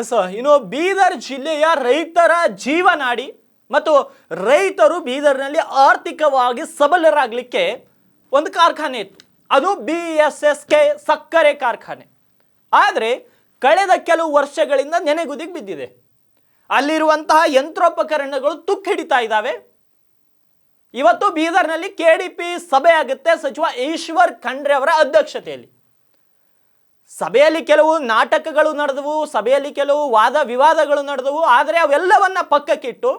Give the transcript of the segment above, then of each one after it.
S ಇನ್ನು ಬೀದರ್ ಜಿಲ್ಲೆಯ ರೈತರ ಜೀವನಾಡಿ ಮತ್ತು ರೈತರು ಬೀದರ್ನಲ್ಲಿ ಆರ್ಥಿಕವಾಗಿ ಸಬಲರಾಗಲಿಕ್ಕೆ ಒಂದು ಕಾರ್ಖಾನೆ ಇತ್ತು. ಅದು ಬಿ ಎಸ್ ಎಸ್ ಕೆ ಸಕ್ಕರೆ ಕಾರ್ಖಾನೆ. ಆದರೆ ಕಳೆದ ಕೆಲವು ವರ್ಷಗಳಿಂದ ನೆನೆಗುದಿಗೆ ಬಿದ್ದಿದೆ. ಅಲ್ಲಿರುವಂತಹ ಯಂತ್ರೋಪಕರಣಗಳು ತುಕ್ಕು ಹಿಡಿತಾ ಇದ್ದಾವೆ. ಇವತ್ತು ಬೀದರ್ನಲ್ಲಿ ಕೆ ಡಿ ಪಿ ಸಭೆ ಆಗುತ್ತೆ ಸಚಿವ ಈಶ್ವರ್ ಖಂಡ್ರೆ ಅವರ ಅಧ್ಯಕ್ಷತೆಯಲ್ಲಿ. ಸಭೆಯಲ್ಲಿ ಕೆಲವು ನಾಟಕಗಳು ನಡೆದವು, ಸಭೆಯಲ್ಲಿ ಕೆಲವು ವಾದ ವಿವಾದಗಳು ನಡೆದವು, ಆದರೆ ಅವೆಲ್ಲವನ್ನ ಪಕ್ಕಕ್ಕಿಟ್ಟು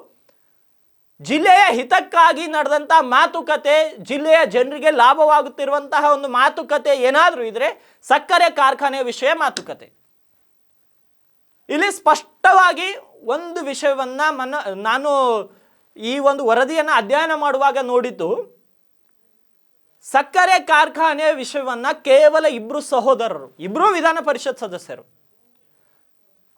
ಜಿಲ್ಲೆಯ ಹಿತಕ್ಕಾಗಿ ನಡೆದಂಥ ಮಾತುಕತೆ, ಜಿಲ್ಲೆಯ ಜನರಿಗೆ ಲಾಭವಾಗುತ್ತಿರುವಂತಹ ಒಂದು ಮಾತುಕತೆ ಏನಾದರೂ ಇದ್ರೆ ಸಕ್ಕರೆ ಕಾರ್ಖಾನೆಯ ವಿಷಯ ಮಾತುಕತೆ. ಇಲ್ಲಿ ಸ್ಪಷ್ಟವಾಗಿ ಒಂದು ವಿಷಯವನ್ನ ಮನ ನಾನು ಈ ಒಂದು ವರದಿಯನ್ನು ಅಧ್ಯಯನ ಮಾಡುವಾಗ ನೋಡಿದ್ದು ಸಕ್ಕರೆ ಕಾರ್ಖಾನೆ ವಿಷಯವನ್ನ ಕೇವಲ ಇಬ್ರು ಸಹೋದರರು ಇಬ್ಬರೂ ವಿಧಾನ ಪರಿಷತ್ ಸದಸ್ಯರು.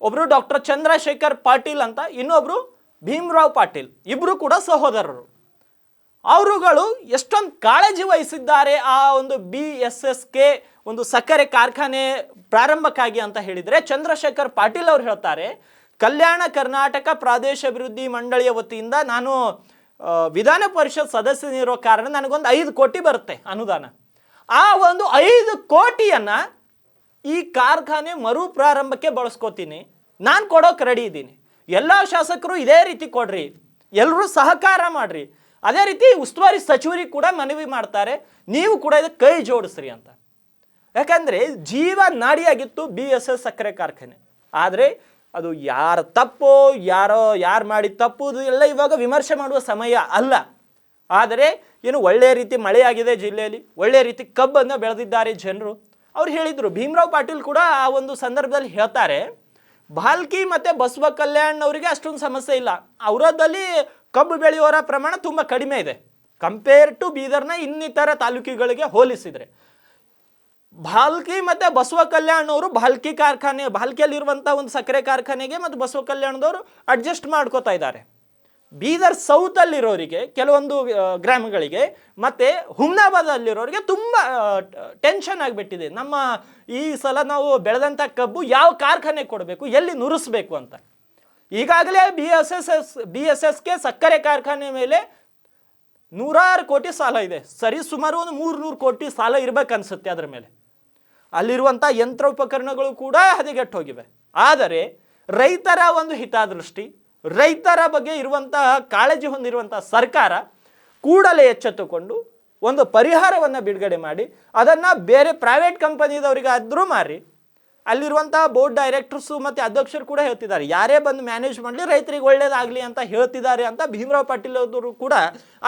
ಒಬ್ರು ಡಾಕ್ಟರ್ ಚಂದ್ರಶೇಖರ್ ಪಾಟೀಲ್ ಅಂತ ಇನ್ನೊಬ್ಬರು ಭೀಮರಾವ್ ಪಾಟೀಲ್ ಇಬ್ಬರು ಕೂಡ ಸಹೋದರರು. ಅವರುಗಳು ಎಷ್ಟೊಂದು ಕಾಳಜಿ ವಹಿಸಿದ್ದಾರೆ ಆ ಒಂದು ಬಿ ಎಸ್ ಎಸ್ ಕೆ ಒಂದು ಸಕ್ಕರೆ ಕಾರ್ಖಾನೆ ಪ್ರಾರಂಭಕ್ಕಾಗಿ ಅಂತ ಹೇಳಿದರೆ, ಚಂದ್ರಶೇಖರ್ ಪಾಟೀಲ್ ಅವರು ಹೇಳ್ತಾರೆ, ಕಲ್ಯಾಣ ಕರ್ನಾಟಕ ಪ್ರಾದೇಶ ಅಭಿವೃದ್ಧಿ ಮಂಡಳಿಯ ವತಿಯಿಂದ ನಾನು ವಿಧಾನ ಪರಿಷತ್ ಸದಸ್ಯನಿರೋ ಕಾರಣ ನನಗೊಂದು ಐದು ಕೋಟಿ ಬರುತ್ತೆ ಅನುದಾನ. ಆ ಒಂದು ಐದು ಕೋಟಿಯನ್ನು ಈ ಕಾರ್ಖಾನೆ ಮರು ಪ್ರಾರಂಭಕ್ಕೆ ಬಳಸ್ಕೋತೀನಿ. ನಾನು ಕೊಡೋಕೆ ರೆಡಿ ಇದ್ದೀನಿ. ಎಲ್ಲ ಶಾಸಕರು ಇದೇ ರೀತಿ ಕೊಡ್ರಿ. ಎಲ್ಲರೂ ಸಹಕಾರ ಮಾಡ್ರಿ. ಅದೇ ರೀತಿ ಉಸ್ತುವಾರಿ ಸಚಿವರಿಗೆ ಕೂಡ ಮನವಿ ಮಾಡ್ತಾರೆ. ನೀವು ಕೂಡ ಇದಕ್ಕೆ ಕೈ ಜೋಡಿಸ್ರಿ ಅಂತ. ಯಾಕಂದರೆ ಜೀವ ನಾಡಿಯಾಗಿತ್ತು ಬಿ ಎಸ್ ಎಸ್ ಸಕ್ಕರೆ ಕಾರ್ಖಾನೆ. ಆದರೆ ಅದು ಯಾರ ತಪ್ಪೋ, ಯಾರೋ, ಯಾರು ಮಾಡಿ ತಪ್ಪುದು ಎಲ್ಲ ಇವಾಗ ವಿಮರ್ಶೆ ಮಾಡುವ ಸಮಯ ಅಲ್ಲ. ಆದರೆ ಏನು ಒಳ್ಳೆಯ ರೀತಿ ಮಳೆಯಾಗಿದೆ ಜಿಲ್ಲೆಯಲ್ಲಿ ಒಳ್ಳೆಯ ರೀತಿ ಕಬ್ಬನ್ನು ಬೆಳೆದಿದ್ದಾರೆ ಜನರು. ಅವ್ರು ಹೇಳಿದರು, ಭೀಮರಾವ್ ಪಾಟೀಲ್ ಕೂಡ ಆ ಒಂದು ಸಂದರ್ಭದಲ್ಲಿ ಹೇಳ್ತಾರೆ, ಭಾಲ್ಕಿ ಮತ್ತು ಬಸವ ಕಲ್ಯಾಣ್ ಅವರಿಗೆ ಅಷ್ಟೊಂದು ಸಮಸ್ಯೆ ಇಲ್ಲ. ಅವರದಲ್ಲಿ ಕಬ್ಬು ಬೆಳೆಯೋರ ಪ್ರಮಾಣ ತುಂಬ ಕಡಿಮೆ ಇದೆ. ಕಂಪೇರ್ ಟು ಬೀದರ್ನ ಇನ್ನಿತರ ತಾಲೂಕುಗಳಿಗೆ ಹೋಲಿಸಿದರೆ. ಭಾಲ್ಕಿ ಮತ್ತು ಬಸವ ಕಲ್ಯಾಣ್ ಅವರು ಭಾಲ್ಕಿ ಕಾರ್ಖಾನೆ ಭಾಲ್ಕಿಯಲ್ಲಿರುವಂಥ ಒಂದು ಸಕ್ಕರೆ ಕಾರ್ಖಾನೆಗೆ ಮತ್ತು ಬಸವ ಕಲ್ಯಾಣದವರು ಅಡ್ಜಸ್ಟ್ ಮಾಡ್ಕೋತಾ ಇದ್ದಾರೆ. ಬೀದರ್ ಸೌತಲ್ಲಿರೋರಿಗೆ, ಕೆಲವೊಂದು ಗ್ರಾಮಗಳಿಗೆ ಮತ್ತು ಹುಮ್ನಾಬಾದಲ್ಲಿರೋರಿಗೆ ತುಂಬ ಟೆನ್ಷನ್ ಆಗಿಬಿಟ್ಟಿದೆ. ನಮ್ಮ ಈ ಸಲ ನಾವು ಬೆಳೆದಂಥ ಕಬ್ಬು ಯಾವ ಕಾರ್ಖಾನೆ ಕೊಡಬೇಕು, ಎಲ್ಲಿ ನುರಿಸ್ಬೇಕು ಅಂತ. ಈಗಾಗಲೇ B S S S B S ಎಸ್ಗೆ ಸಕ್ಕರೆ ಕಾರ್ಖಾನೆ ಮೇಲೆ ನೂರಾರು ಕೋಟಿ ಸಾಲ ಇದೆ. ಸರಿ, ಸುಮಾರು ಒಂದು ಮೂರು ನೂರು ಕೋಟಿ ಸಾಲ ಇರ್ಬೇಕನ್ಸುತ್ತೆ ಅದರ ಮೇಲೆ. ಅಲ್ಲಿರುವಂಥ ಯಂತ್ರೋಪಕರಣಗಳು ಕೂಡ ಹದಗೆಟ್ಟು ಹೋಗಿವೆ ಆದರೆ ರೈತರ ಒಂದು ಹಿತದೃಷ್ಟಿ, ರೈತರ ಬಗ್ಗೆ ಇರುವಂತಹ ಕಾಳಜಿ ಹೊಂದಿರುವಂಥ ಸರ್ಕಾರ ಕೂಡಲೇ ಎಚ್ಚೆತ್ತುಕೊಂಡು ಒಂದು ಪರಿಹಾರವನ್ನು ಬಿಡುಗಡೆ ಮಾಡಿ, ಅದನ್ನು ಬೇರೆ ಪ್ರೈವೇಟ್ ಕಂಪನಿದವರಿಗೆ ಆದರೂ ಮಾರಿ ಅಲ್ಲಿರುವಂತಹ ಬೋರ್ಡ್ ಡೈರೆಕ್ಟರ್ಸು ಮತ್ತು ಅಧ್ಯಕ್ಷರು ಕೂಡ ಹೇಳ್ತಿದ್ದಾರೆ. ಯಾರೇ ಬಂದು ಮ್ಯಾನೇಜ್ ಮಾಡಲಿ, ರೈತರಿಗೆ ಒಳ್ಳೇದಾಗಲಿ ಅಂತ ಹೇಳ್ತಿದ್ದಾರೆ ಅಂತ ಭೀಮರಾವ್ ಪಾಟೀಲ್ ಅವರು ಕೂಡ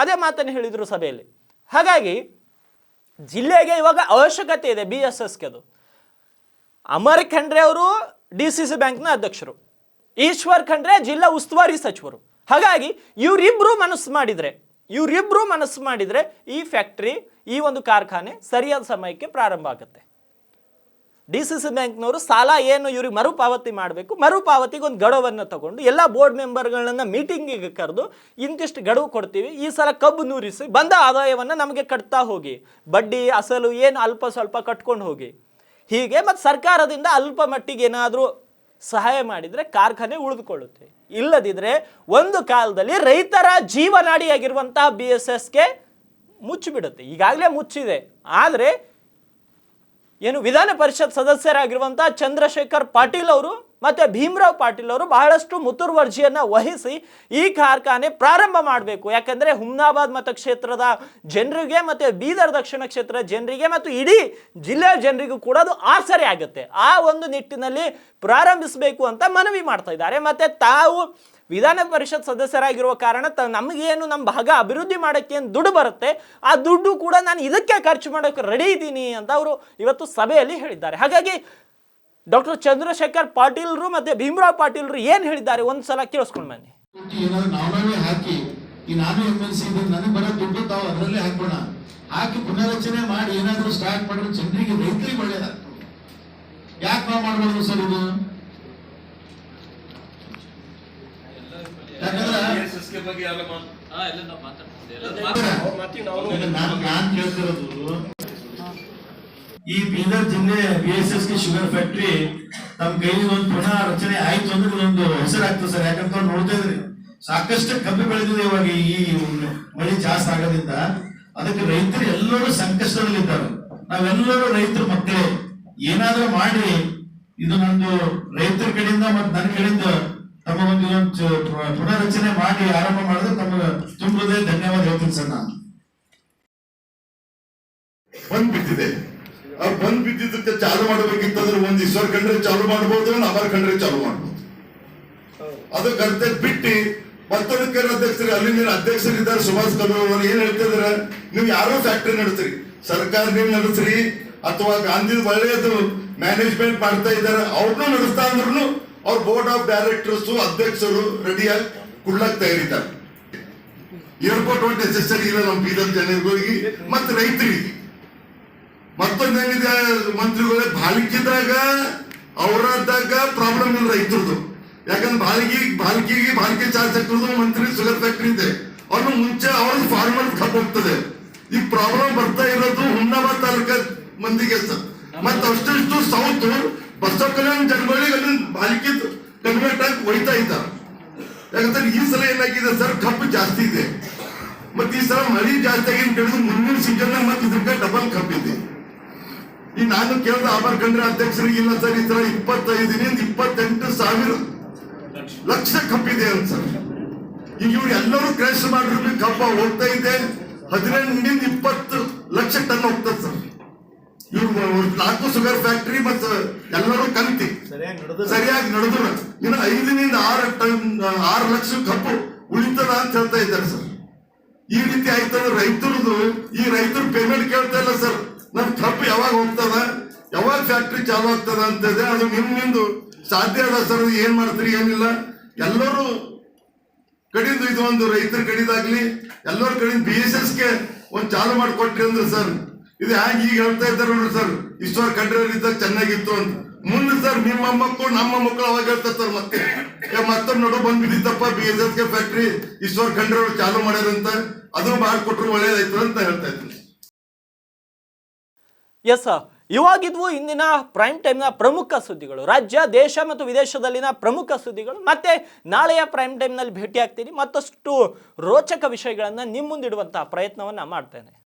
ಅದೇ ಮಾತನ್ನು ಹೇಳಿದರು ಸಭೆಯಲ್ಲಿ. ಹಾಗಾಗಿ ಜಿಲ್ಲೆಗೆ ಇವಾಗ ಅವಶ್ಯಕತೆ ಇದೆ ಬಿ ಎಸ್ ಎಸ್ಗೆ ಅದು ಅಮರ್ ಖಂಡ್ರೆ ಅವರು ಡಿ ಸಿ ಸಿ ಬ್ಯಾಂಕ್ನ ಅಧ್ಯಕ್ಷರು. ಈಶ್ವರ್ ಖಂಡ್ರೆ ಜಿಲ್ಲಾ ಉಸ್ತುವಾರಿ ಸಚಿವರು. ಹಾಗಾಗಿ ಇವರಿಬ್ಬರು ಮನಸ್ಸು ಮಾಡಿದರೆ ಇವರಿಬ್ಬರು ಮನಸ್ಸು ಮಾಡಿದರೆ ಈ ಫ್ಯಾಕ್ಟ್ರಿ, ಈ ಒಂದು ಕಾರ್ಖಾನೆ ಸರಿಯಾದ ಸಮಯಕ್ಕೆ ಪ್ರಾರಂಭ ಆಗುತ್ತೆ. ಡಿ ಸಿ ಸಿ ಬ್ಯಾಂಕ್ನವರು ಸಾಲ ಏನು ಇವ್ರಿಗೆ ಮರುಪಾವತಿ ಮಾಡಬೇಕು, ಮರುಪಾವತಿಗೆ ಒಂದು ಗಡುವನ್ನು ತಗೊಂಡು ಎಲ್ಲ ಬೋರ್ಡ್ ಮೆಂಬರ್ಗಳನ್ನ ಮೀಟಿಂಗಿಗೆ ಕರೆದು ಇಂತಿಷ್ಟು ಗಡುವು ಕೊಡ್ತೀವಿ, ಈ ಸಲ ಕಬ್ಬು ನೂರಿಸಿ, ಬಂದ ಆದಾಯವನ್ನು ನಮಗೆ ಕಟ್ತಾ ಹೋಗಿ, ಬಡ್ಡಿ ಅಸಲು ಏನು ಅಲ್ಪ ಸ್ವಲ್ಪ ಕಟ್ಕೊಂಡು ಹೋಗಿ. ಹೀಗೆ ಮತ್ತು ಸರ್ಕಾರದಿಂದ ಅಲ್ಪ ಮಟ್ಟಿಗೆ ಏನಾದರೂ ಸಹಾಯ ಮಾಡಿದರೆ ಕಾರ್ಖಾನೆ ಉಳಿದುಕೊಳ್ಳುತ್ತೆ. ಇಲ್ಲದಿದ್ದರೆ ಒಂದು ಕಾಲದಲ್ಲಿ ರೈತರ ಜೀವನಾಡಿಯಾಗಿರುವಂತಹ ಬಿ ಎಸ್ ಎಸ್ಗೆ ಮುಚ್ಚಿಬಿಡುತ್ತೆ. ಈಗಾಗಲೇ ಮುಚ್ಚಿದೆ. ಆದರೆ ಏನು ವಿಧಾನ ಪರಿಷತ್ ಸದಸ್ಯರಾಗಿರುವಂಥ ಚಂದ್ರಶೇಖರ್ ಪಾಟೀಲ್ ಅವರು ಮತ್ತು ಭೀಮರಾವ್ ಪಾಟೀಲ್ ಅವರು ಬಹಳಷ್ಟು ಮುತುರ್ವರ್ಜಿಯನ್ನು ವಹಿಸಿ ಈ ಕಾರ್ಖಾನೆ ಪ್ರಾರಂಭ ಮಾಡಬೇಕು. ಯಾಕಂದರೆ ಹುಮ್ನಾಬಾದ್ ಮತಕ್ಷೇತ್ರದ ಜನರಿಗೆ ಮತ್ತು ಬೀದರ್ ದಕ್ಷಿಣ ಕ್ಷೇತ್ರದ ಜನರಿಗೆ ಮತ್ತು ಇಡೀ ಜಿಲ್ಲೆಯ ಜನರಿಗೂ ಕೂಡ ಅದು ಆಸರೆ ಆಗುತ್ತೆ. ಆ ಒಂದು ನಿಟ್ಟಿನಲ್ಲಿ ಪ್ರಾರಂಭಿಸಬೇಕು ಅಂತ ಮನವಿ ಮಾಡ್ತಾ ಇದ್ದಾರೆ. ಮತ್ತು ತಾವು ವಿಧಾನ ಪರಿಷತ್ ಸದಸ್ಯರಾಗಿರುವ ಕಾರಣ ತ ನಮಗೇನು ನಮ್ಮ ಭಾಗ ಅಭಿವೃದ್ಧಿ ಮಾಡೋಕ್ಕೆ ಏನು ದುಡ್ಡು ಬರುತ್ತೆ, ಆ ದುಡ್ಡು ಕೂಡ ನಾನು ಇದಕ್ಕೆ ಖರ್ಚು ಮಾಡೋಕ್ಕೆ ರೆಡಿ ಇದ್ದೀನಿ ಅಂತ ಅವರು ಇವತ್ತು ಸಭೆಯಲ್ಲಿ ಹೇಳಿದ್ದಾರೆ. ಹಾಗಾಗಿ ಡಾಕ್ಟರ್ ಚಂದ್ರಶೇಖರ್ ಪಾಟೀಲ್ರು ಮತ್ತೆ ಭೀಮರಾವ್ ಪಾಟೀಲ್ರು ಏನು ಹೇಳಿದ್ದಾರೆ? ಒಂದು ಸಲ ಕೇಳಿಸ್ಕೊಂಡು ಬನ್ನಿ. ನಾವೇ ಹಾಕಿ ಈ ನಾನು ಎಂ ಎಲ್ ಸಿ ನನಗೆ ಬರೋ ದುಡ್ಡು ತಾವು ಅದರಲ್ಲೇ ಹಾಕೋಣ ಹಾಕಿ ಪುನರಚನೆ ಮಾಡಿ ಏನಾದರೂ ಸ್ಟಾರ್ಟ್ ಮಾಡಿದ್ರೆ ಜನರಿಗೆ ರೈತರಿಗೆ ಒಳ್ಳೇದಾಗ್ತದೆ. ಯಾಕೆ ನಾವು ಮಾಡಬಾರ್ದು ಸರ್ ಇದು? ನಾನ್ ಕೇಳ್ತಿರೋದು ಈ ಬೀದರ್ ಜಿಲ್ಲೆ B S S K sugar factory ತಮ್ಮ ಕೈಲಿ ಒಂದು ಪುನಃ ರಚನೆ ಆಯ್ತು ಅಂದ್ರೆ ಒಂದು ಹೆಸರಾಗ್ತದೆ ಸರ್. ಯಾಕಂತ ನೋಡ್ತಾ ಇದ್ರಿ ಸಾಕಷ್ಟು ಕಬ್ಬು ಬೆಳೆದಿದೆ ಇವಾಗ ಈ ಮಳೆ ಜಾಸ್ತಿ ಆಗೋದ್ರಿಂದ. ಅದಕ್ಕೆ ರೈತರು ಎಲ್ಲರೂ ಸಂಕಷ್ಟದಲ್ಲಿದ್ದಾರೆ. ನಾವೆಲ್ಲರೂ ರೈತರ ಮಕ್ಕಳೇ, ಏನಾದ್ರೂ ಮಾಡಿ ಇದು ನಂದು ರೈತರ ಕಡೆಯಿಂದ ಮತ್ತು ನನ್ನ ಕಡೆಯಿಂದ ತಮ್ಮ ಒಂದು ಇದೊಂದು ಪುನರ್ರಚನೆ ಮಾಡಿ ಆರಂಭ ಮಾಡಿದ್ರೆ ತಮಗೆ ತುಂಬದೇ ಧನ್ಯವಾದ ಹೇಳ್ತೀನಿ ಸರ್ ನಾನು. ಬಂದ್ ಆ ಬಂದ್ ಬಿದ್ದಿದ್ದಕ್ಕೆ ಚಾಲು ಮಾಡಬೇಕಿತ್ತಂದ್ರೆ ಒಂದ್ ಈಶ್ವರ್ ಕಂಡ್ರೆ ಚಾಲು ಮಾಡಬಹುದು ಅವರ ಕಂಡ್ರೆ ಚಾಲು ಮಾಡಬಹುದು ಅದಕ್ಕೆ ಅರ್ಥ ಬಿಟ್ಟು ಮತ್ತೊಂದಕ್ಕೆ ಅಧ್ಯಕ್ಷರು ನೀನು ಅಧ್ಯಕ್ಷರಿದ್ದಾರೆ ಸುಭಾಷ್ ಅವರು ಏನ್ ಹೇಳ್ತಿದಾರೆ ನೀವು ಯಾರೋ ಫ್ಯಾಕ್ಟರಿ ನಡೆಸ್ರಿ. ಸರ್ಕಾರ ನೀವು ನಡೆಸ್ರಿ. ಅಥವಾ ಗಾಂಧಿ ಒಳ್ಳೆಯದು ಮ್ಯಾನೇಜ್ಮೆಂಟ್ ಮಾಡ್ತಾ ಇದ್ದಾರೆ ಅವ್ರನ್ನೂ ನಡೆಸ್ತಾ ಅಂದ್ರೂ ಅವ್ರ ಬೋರ್ಡ್ ಆಫ್ ಡೈರೆಕ್ಟರ್ಸ್ ಅಧ್ಯಕ್ಷರು ರೆಡಿಯಾಗಿ ಕೊಡ್ಲಕ್ ತಯಾರಿದ್ದಾರೆ. ಏರ್ಪೋರ್ಟ್ ಒಂದು ನೆಸೆಸರಿ ಇಲ್ಲ ನಮ್ಮ ಬೀದರ್ ಜನಗಳಿಗೆ ಮತ್ತೆ ರೈತರಿಗೆ. ಮತ್ತೊಂದೇನಿದೆ ಮಂತ್ರಿಗಳೇ ಬಾಲಿಕಿದಾಗ ಅವರಾದಾಗ ಪ್ರಾಬ್ಲಮ್ ಇಲ್ಲ ರೈತರದು ಯಾಕಂದ್ರೆ ಬಾಳಿಗೆ ಬಾಲ್ಕಿಗೆ ಬಾಲ್ಕೆ ಚಾರ್ಜ್ ಹಾಕಿರೋದು ಮಂತ್ರಿ ಶುಗರ್ ಫ್ಯಾಕ್ಟ್ರಿ ಇದೆ. ಅವ್ರನ್ನ ಮುಂಚೆ ಅವ್ರದ್ದು ಫಾರ್ಮರ್ ಕಪ್ ಹೋಗ್ತದೆ. ಈ ಪ್ರಾಬ್ಲಮ್ ಬರ್ತಾ ಇರೋದು ಹುಮ್ನಾಬಾದ್ ತಾಲೂಕ ಮಂದಿಗೆ ಸರ್ ಮತ್ತೆ ಅಷ್ಟಿಷ್ಟು ಸೌತ್ ಬಸವ ಕಲ್ಯಾಣ ಜನಗಳಿಗೆ ಅಲ್ಲಿ ಬಾಲಿಕೆ ಕನ್ವರ್ಟ್ ಆಗಿ ಒಯ್ತಾ ಇದ್ದಾರೆ. ಯಾಕಂದ್ರೆ ಈ ಸಲ ಏನಾಗಿದೆ ಸರ್ ಕಪ್ ಜಾಸ್ತಿ ಇದೆ. ಮತ್ತೆ ಈ ಸಲ ಮಳಿ ಜಾಸ್ತಿ ಆಗಿ ಮುಂದಿನ ಸೀಸನ್ ಮತ್ತೆ ಇದಕ್ಕೆ ಡಬಲ್ ಕಪ್ ಈ ನಾನು ಕೇಳಿದ ಆಭಾರ್ ಕಂಡ್ರೆ ಅಧ್ಯಕ್ಷರಿಗೆ ಇಲ್ಲ ಸರ್ ಈ ತರ ಇಪ್ಪತ್ತೈದರಿಂದ ಇಪ್ಪತ್ತೆಂಟು ಸಾವಿರ ಲಕ್ಷ ಕಪ್ಪಿದೆ ಅಂತ ಸರ್. ಈಗ ಇವ್ರು ಎಲ್ಲರೂ ಕ್ರಾಶ್ ಮಾಡಿರ್ಬೇಕು ಕಪ್ಪ ಹೋಗ್ತಾ ಇದೆ. ಹದಿನೆಂಟರಿಂದ ಇಪ್ಪತ್ತು ಲಕ್ಷ ಟನ್ ಹೋಗ್ತದೆ ಸರ್. ಇವ್ರು ನಾಲ್ಕು ಸುಗರ್ ಫ್ಯಾಕ್ಟರಿ ಮತ್ತು ಎಲ್ಲರೂ ಕಂತಿ ಸರಿಯಾಗಿ ನಡೆದ್ರು. ಇನ್ನು ಐದರಿಂದ ಆರು ಟನ್ ಆರು ಲಕ್ಷ ಕಪ್ಪು ಉಳಿತದ ಅಂತ ಹೇಳ್ತಾ ಇದ್ದಾರೆ ಸರ್. ಈ ರೀತಿ ಆಯ್ತಂದ್ರೆ ರೈತರದು ಈ ರೈತರು ಪೇಮೆಂಟ್ ಕೇಳ್ತಾ ಇಲ್ಲ ಸರ್. ನಮ್ ಟ್ರಪ್ ಯಾವಾಗ ಹೋಗ್ತದ? ಯಾವಾಗ ಫ್ಯಾಕ್ಟ್ರಿ ಚಾಲು ಆಗ್ತದ ಅಂತ ಇದೆ ಅದು ನಿಮ್ ಸಾಧ್ಯ ಅದ ಸರ್, ಏನ್ ಮಾಡ್ತೀರಿ, ಏನಿಲ್ಲ. ಎಲ್ಲರೂ ಕಡಿಂದು ಇದು ಒಂದು ರೈತರ ಕಡಿದಾಗ್ಲಿ, ಎಲ್ಲರ ಕಡಿಂದ ಬಿ ಎಸ್ ಎಸ್ಗೆ ಒಂದ್ ಚಾಲು ಮಾಡಿಕೊಟ್ರಿ ಅಂದ್ರೆ ಸರ್. ಇದು ಹ್ಯಾಂಗ ಈಗ ಹೇಳ್ತಾ ಇದ್ದಾರೆ ನೋಡ್ರಿ ಸರ್. ಈಶ್ವರ್ ಖಂಡ್ರೆ ಇದ್ದಾಗ ಚೆನ್ನಾಗಿತ್ತು ಅಂತ. ಮುಂದೆ ಸರ್, ನಿಮ್ಮ ಮಕ್ಕಳು ನಮ್ಮ ಮಕ್ಕಳು ಅವಾಗ ಹೇಳ್ತಾರೆ ಸರ್ ಮತ್ತೆ. ಮತ್ತೆ ನೋಡೋ ಬಂದ್ ಬಿದ್ದಿತ್ತಪ್ಪ ಬಿ ಎಸ್ ಎಸ್ಗೆ ಫ್ಯಾಕ್ಟ್ರಿ ಈಶ್ವರ್ ಖಂಡ್ರೆ ಅವ್ರು ಚಾಲು ಮಾಡ್ಯಾರಂತ. ಅದನ್ನು ಮಾಡ್ಕೊಟ್ರು ಒಳ್ಳೇದಾಯ್ತು ಅಂತ ಹೇಳ್ತಾ ಇದ್ದೀನಿ. ಎಸ್ ಇವಾಗಿದ್ವು ಇಂದಿನ ಪ್ರೈಮ್ ಟೈಮ್ನ ಪ್ರಮುಖ ಸುದ್ದಿಗಳು. ರಾಜ್ಯ, ದೇಶ ಮತ್ತು ವಿದೇಶದಲ್ಲಿನ ಪ್ರಮುಖ ಸುದ್ದಿಗಳು. ಮತ್ತೆ ನಾಳೆಯ ಪ್ರೈಮ್ ಟೈಮ್ನಲ್ಲಿ ಭೇಟಿ ಆಗ್ತೀನಿ ಮತ್ತಷ್ಟು ರೋಚಕ ವಿಷಯಗಳನ್ನು ನಿಮ್ಮ ಮುಂದಿಡುವಂಥ ಪ್ರಯತ್ನವನ್ನು ಮಾಡ್ತೇನೆ.